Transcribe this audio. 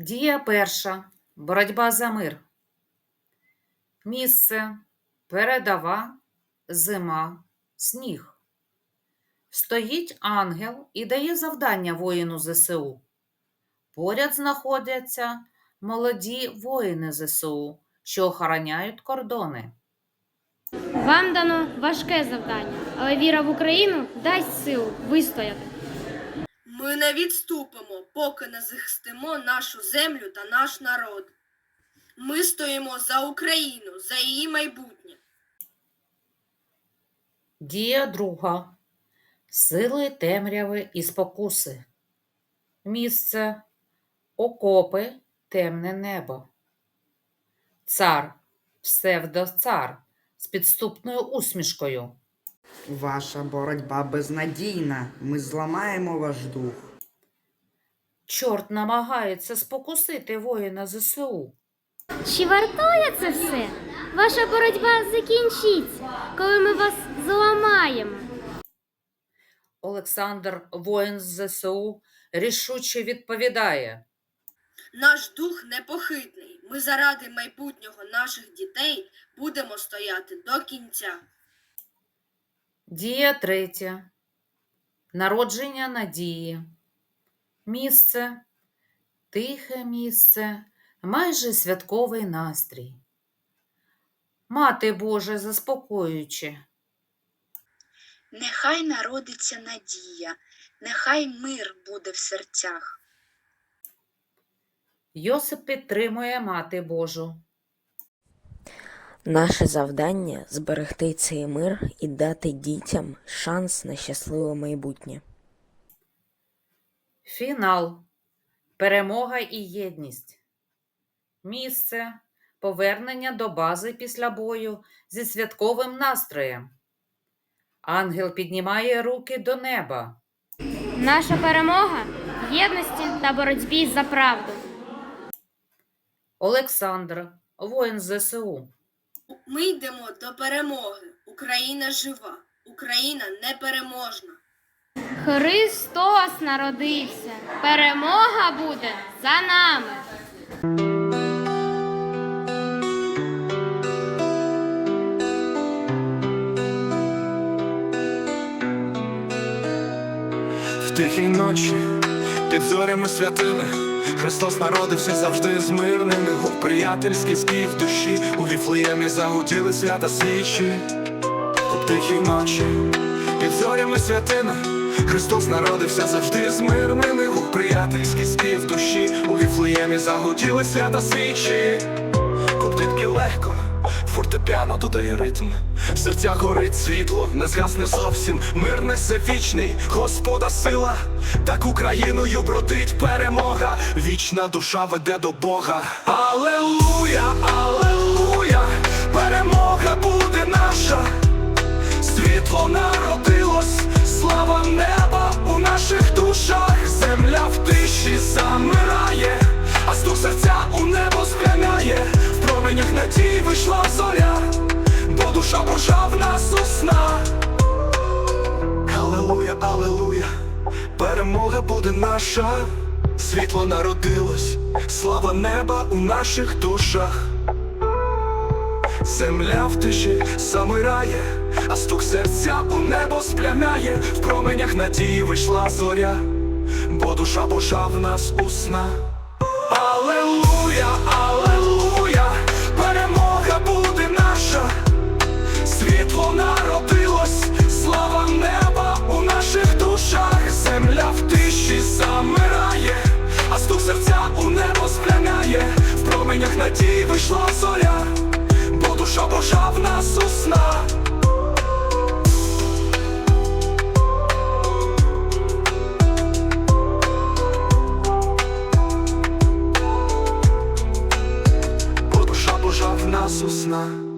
Дія перша. Боротьба за мир. Місце. Передова. Зима. Сніг. Стоїть ангел і дає завдання воїну ЗСУ. Поряд знаходяться молоді воїни ЗСУ, що охороняють кордони. Вам дано важке завдання, але віра в Україну дасть силу вистояти. Ми не відступимо, поки не захистимо нашу землю та наш народ. Ми стоїмо за Україну, за її майбутнє. Дія друга. Сили темряви і спокуси. Місце. Окопи, темне небо. Цар, псевдоцар з підступною усмішкою. Ваша боротьба безнадійна. Ми зламаємо ваш дух. Чорт намагається спокусити воїна ЗСУ. Чи вартує це все? Ваша боротьба закінчиться, коли ми вас зламаємо. Олександр, воїн з ЗСУ, рішуче відповідає. Наш дух непохитний. Ми заради майбутнього наших дітей будемо стояти до кінця. Дія третя. Народження надії. Місце. Тихе місце, майже святковий настрій. Мати Боже, заспокоюючи. Нехай народиться надія, нехай мир буде в серцях. Йосип підтримує мати Божу. Наше завдання зберегти цей мир і дати дітям шанс на щасливе майбутнє. Фінал. Перемога і єдність. Місце. Повернення до бази після бою зі святковим настроєм. Ангел піднімає руки до неба. Наша перемога в єдності та боротьбі за правду. Олександр, воїн ЗСУ. Ми йдемо до перемоги. Україна жива, Україна непереможна. Христос народився. Перемога буде за нами. В тихій ночі під зорями святими Христос народився завжди з мирним Був приятельський спів душі. У віфлеємі загуділи свята свічі У тихій ночі під зорями святини, Христос народився завжди з мирним Був приятельський спів душі. У віфлеємі загуділи свята свічі Коптитки легко, фортепіано додає ритм. серця горить світло, не згасне зовсім. Мир несе вічний, Господа сила, так Україною бродить перемога. Вічна душа веде до Бога. Алелуя, алелуя, перемога буде наша, світло народилось, слава неба у наших душах. Земля в тиші замирає, а стук серця у небо сплямяє, в променях надії вийшла зоря, бо душа Божа в нас усна. Алелуя, алелуя, Нас усна. Бо душа Божа в нас усна.